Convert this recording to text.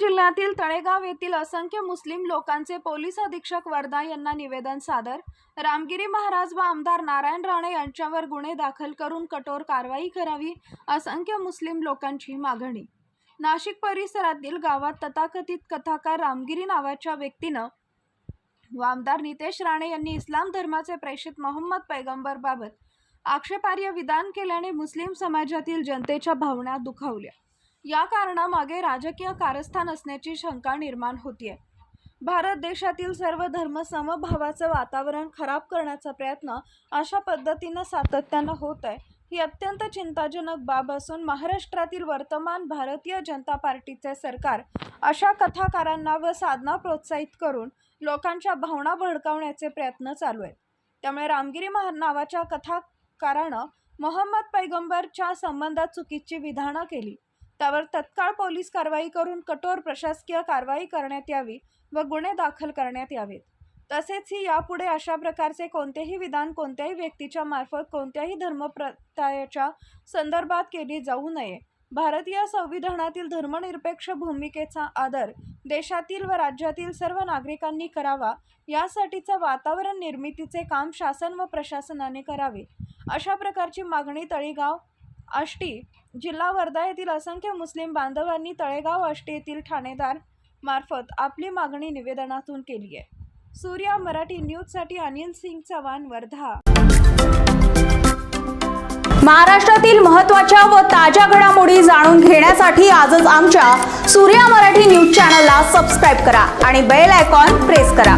जिल्ह्यातील तळेगाव येथील असंख्य मुस्लिम लोकांचे पोलीस अधीक्षक वर्धा यांना निवेदन सादर. रामगिरी महाराज व आमदार नारायण राणे यांच्यावर गुन्हे दाखल करून कठोर कारवाई करावी असंख्य मुस्लिम लोकांची मागणी. नाशिक परिसरातील गावात तथाकथित कथाकार रामगिरी नावाच्या व्यक्तीनं व आमदार नितेश राणे यांनी इस्लाम धर्माचे प्रेषित मोहम्मद पैगंबरबाबत आक्षेपार्य आक्षेपार्ह विधान केल्याने मुस्लिम समाजातील जनतेच्या भावना दुखावल्या. या कारणामागे राजकीय कारस्थान असण्याची शंका निर्माण होतीये. भारत देशातील सर्व धर्म समभावाचं वातावरण खराब करण्याचा प्रयत्न अशा पद्धतीनं सातत्यानं होत आहे ही अत्यंत चिंताजनक बाब असून महाराष्ट्रातील वर्तमान भारतीय जनता पार्टीचे सरकार अशा कथाकारांना व साधना प्रोत्साहित करून लोकांच्या भावना भडकावण्याचे प्रयत्न चालू आहेत. त्यामुळे रामगिरी महा नावाच्या कथाकारानं मोहम्मद पैगंबरच्या संबंधात चुकीची विधानं केली. त्यावर तत्काळ पोलीस कारवाई करून कठोर प्रशासकीय कारवाई करण्यात यावी व गुन्हे दाखल करण्यात यावेत. तसेच ही यापुढे अशा प्रकारचे कोणतेही विधान कोणत्याही व्यक्तीच्या मार्फत कोणत्याही धर्मप्रतायाच्या संदर्भात केली जाऊ नये. भारतीय संविधानातील धर्मनिरपेक्ष भूमिकेचा आदर देशातील व राज्यातील सर्व नागरिकांनी करावा यासाठीचं वातावरण निर्मितीचे काम शासन व प्रशासनाने करावे अशा प्रकारची मागणी तळेगाव आष्टी जिल्हा वर्धा येथील असंख्य मुस्लिम बांधवांनी तळेगाव आष्टी येथील ठाणेदार मार्फत आपली मागणी निवेदनातून केली आहे. सूर्या मराठी न्यूजसाठी अनिल सिंग चव्हाण वर्धा. महाराष्ट्रातील महत्त्वाच्या व ताज्या घडामोडी जाणून घेण्यासाठी आजच आमच्या सूर्या मराठी न्यूज चॅनलला सबस्क्राईब करा आणि बेल आयकॉन प्रेस करा.